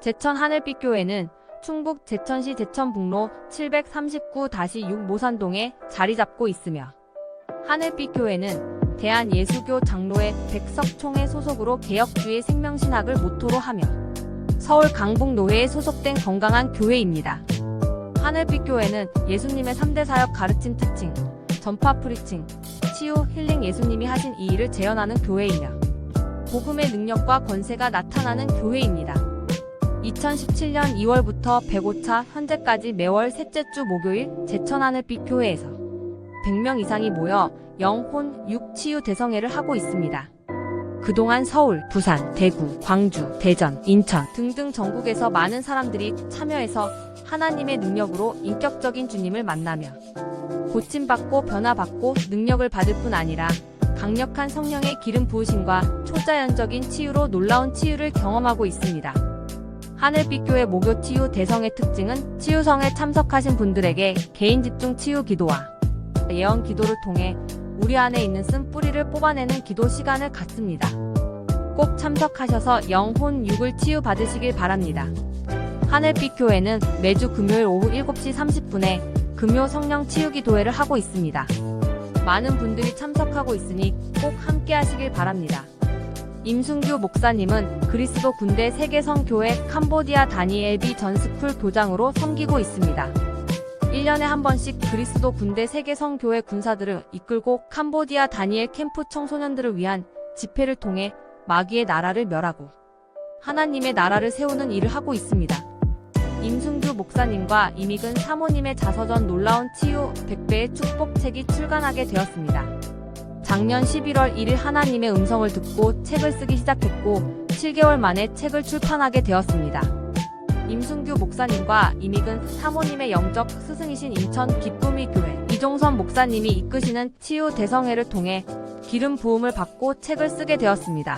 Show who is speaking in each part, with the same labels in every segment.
Speaker 1: 제천 하늘빛 교회는 충북 제천시 제천북로 739-6 모산동에 자리 잡고 있으며 하늘빛 교회는 대한예수교 장로회 백석총회 소속으로 개혁주의 생명신학을 모토로 하며 서울 강북노회에 소속된 건강한 교회입니다. 하늘빛 교회는 예수님의 3대 사역 가르침 특징, 전파 프리칭, 치유, 힐링 예수님이 하신 이 일을 재현하는 교회이며 복음의 능력과 권세가 나타나는 교회입니다. 2017년 2월부터 105차 현재까지 매월 셋째 주 목요일 제천 하늘빛 교회에서 100명 이상이 모여 영혼 육치유 대성회를 하고 있습니다. 그동안 서울, 부산, 대구, 광주, 대전, 인천 등등 전국에서 많은 사람들이 참여해서 하나님의 능력으로 인격적인 주님을 만나며 고침받고 변화받고 능력을 받을 뿐 아니라 강력한 성령의 기름 부으심과 초자연적인 치유로 놀라운 치유를 경험하고 있습니다. 하늘빛 교회 목요 치유 대성의 특징은 치유성에 참석하신 분들에게 개인 집중 치유 기도와 예언 기도를 통해 우리 안에 있는 쓴 뿌리를 뽑아내는 기도 시간을 갖습니다. 꼭 참석하셔서 영혼 육을 치유 받으시길 바랍니다. 하늘빛 교회는 매주 금요일 오후 7시 30분에 금요 성령 치유기 도회를 하고 있습니다. 많은 분들이 참석하고 있으니 꼭 함께 하시길 바랍니다. 임순규 목사님은 그리스도 군대 세계성교회 캄보디아 다니엘비 전스쿨 교장으로 섬기고 있습니다. 1년에 한 번씩 그리스도 군대 세계성교회 군사들을 이끌고 캄보디아 다니엘 캠프 청소년들을 위한 집회를 통해 마귀의 나라를 멸하고 하나님의 나라를 세우는 일을 하고 있습니다. 임순규 목사님과 이미근 사모님의 자서전 놀라운 치유 100배의 축복책이 출간하게 되었습니다. 작년 11월 1일 하나님의 음성을 듣고 책을 쓰기 시작했고 7개월 만에 책을 출판하게 되었습니다. 임순규 목사님과 이미근 사모님의 영적 스승이신 인천 기쁨이 교회 이종선 목사님이 이끄시는 치유 대성회를 통해 기름 부음을 받고 책을 쓰게 되었습니다.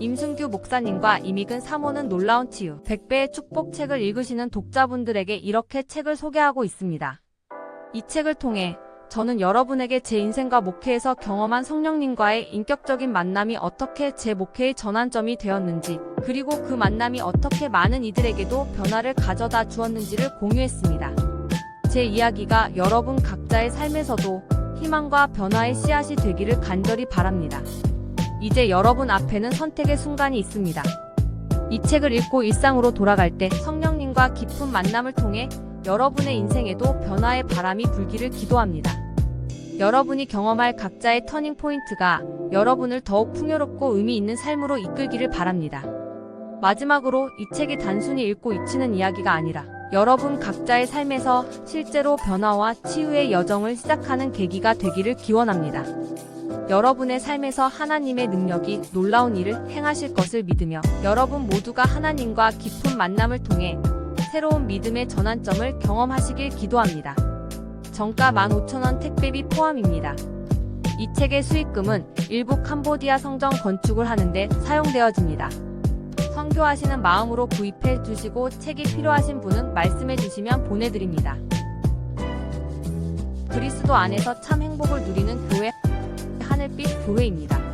Speaker 1: 임순규 목사님과 이미근 사모는 놀라운 치유 100배의 축복책을 읽으시는 독자분들에게 이렇게 책을 소개하고 있습니다. 이 책을 통해 저는 여러분에게 제 인생과 목회에서 경험한 성령님과의 인격적인 만남이 어떻게 제 목회의 전환점이 되었는지, 그리고 그 만남이 어떻게 많은 이들에게도 변화를 가져다 주었는지를 공유했습니다. 제 이야기가 여러분 각자의 삶에서도 희망과 변화의 씨앗이 되기를 간절히 바랍니다. 이제 여러분 앞에는 선택의 순간이 있습니다. 이 책을 읽고 일상으로 돌아갈 때 성령님과 깊은 만남을 통해 여러분의 인생에도 변화의 바람이 불기를 기도합니다. 여러분이 경험할 각자의 터닝 포인트가 여러분을 더욱 풍요롭고 의미 있는 삶으로 이끌기를 바랍니다. 마지막으로 이 책이 단순히 읽고 잊히는 이야기가 아니라 여러분 각자의 삶에서 실제로 변화와 치유의 여정을 시작하는 계기가 되기를 기원합니다. 여러분의 삶에서 하나님의 능력이 놀라운 일을 행하실 것을 믿으며 여러분 모두가 하나님과 깊은 만남을 통해 새로운 믿음의 전환점을 경험하시길 기도합니다. 정가 15,000원 택배비 포함입니다. 이 책의 수익금은 일부 캄보디아 성전 건축을 하는데 사용되어집니다. 선교하시는 마음으로 구입해 주시고 책이 필요하신 분은 말씀해 주시면 보내드립니다. 그리스도 안에서 참 행복을 누리는 교회 하늘빛 교회입니다.